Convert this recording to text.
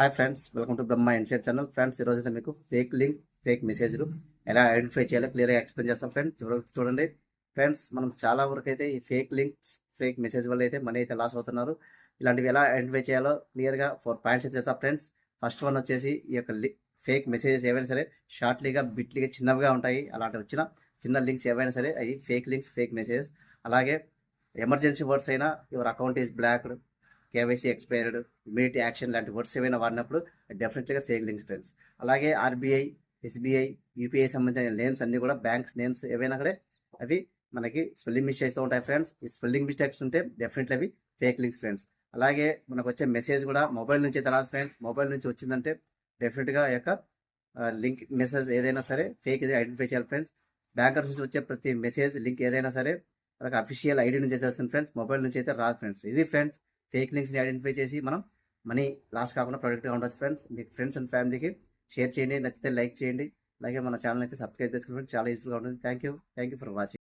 Hi friends welcome to Brahma ఇన్షియర్ channel friends ఈరోజు అయితే మీకు ఫేక్ లింక్ ఫేక్ మెసేజ్లు ఎలా ఐడెంటిఫై చేయాలో క్లియర్గా ఎక్స్ప్లెయిన్ చేస్తాం ఫ్రెండ్స్ చివరికి చూడండి. ఫ్రెండ్స్ మనం చాలా వరకు అయితే ఈ ఫేక్ లింక్స్ ఫేక్ మెసేజ్ వల్ల అయితే మనీ అయితే లాస్ అవుతున్నారు. ఇలాంటివి ఎలా ఐడెంటిఫై చేయాలో క్లియర్గా ఫోర్ పాయింట్స్ చేస్తాం ఫ్రెండ్స్ ఫస్ట్ వన్ వచ్చేసి ఈ యొక్క ఫేక్ మెసేజెస్ ఏవైనా సరే షార్ట్లీగా బిట్లీగా చిన్నవిగా ఉంటాయి. అలాంటి వచ్చిన చిన్న లింక్స్ ఏవైనా సరే అవి ఫేక్ లింక్స్ ఫేక్ మెసేజెస్ అలాగే ఎమర్జెన్సీ వర్డ్స్ అయినా your account is blocked KYC expired immediate action లాంటి వర్డ్స్ ఏమైనా వాడినప్పుడు డెఫినెట్గా ఫేక్ లింక్స్ ఫ్రెండ్స్ అలాగే ఆర్బీఐ ఎస్బీఐ యూపీఐ సంబంధించిన నేమ్స్ అన్నీ కూడా బ్యాంక్స్ నేమ్స్ ఏవైనా సరే అవి మనకి స్పెల్లింగ్ మిస్టేక్స్ ఉంటాయి ఫ్రెండ్స్ ఈ స్పెల్లింగ్ మిస్టేక్స్ ఉంటే డెఫినెట్లీ అవి ఫేక్ లింక్స్ ఫ్రెండ్స్ అలాగే మనకు వచ్చే మెసేజ్ కూడా మొబైల్ నుంచి తర్వాత ఫ్రెండ్స్ మొబైల్ నుంచి వచ్చిందంటే డెఫినెట్గా యొక్క లింక్ మెసేజ్ ఏదైనా సరే ఫేక్ ఇది ఐడెంటిఫై చేయాలి ఫ్రెండ్స్ బ్యాంకర్స్ నుంచి వచ్చే ప్రతి మెసేజ్ లింక్ ఏదైనా సరే మనకు అఫీషియల్ ఐడి నుంచి అయితే వస్తుంది ఫ్రెండ్స్ మొబైల్ నుంచి అయితే రాదు ఫ్రెండ్స్ ఇది ఫ్రెండ్స్ ఫేక్ లింక్స్ని ఐడెంటిఫై చేసి మనం మనీ లాస్ కాకుండా ప్రొడక్ట్గా ఉండొచ్చు ఫ్రెండ్స్. మీకు ఫ్రెండ్స్ అండ్ ఫ్యామిలీకి షేర్ చేయండి నచ్చితే లైక్ చేయండి. అలాగే మన ఛానల్ అయితే సబ్స్క్రైబ్ చేసుకోండి చాలా యూస్ఫుల్గా ఉంటుంది. Thank you. Thank you for watching.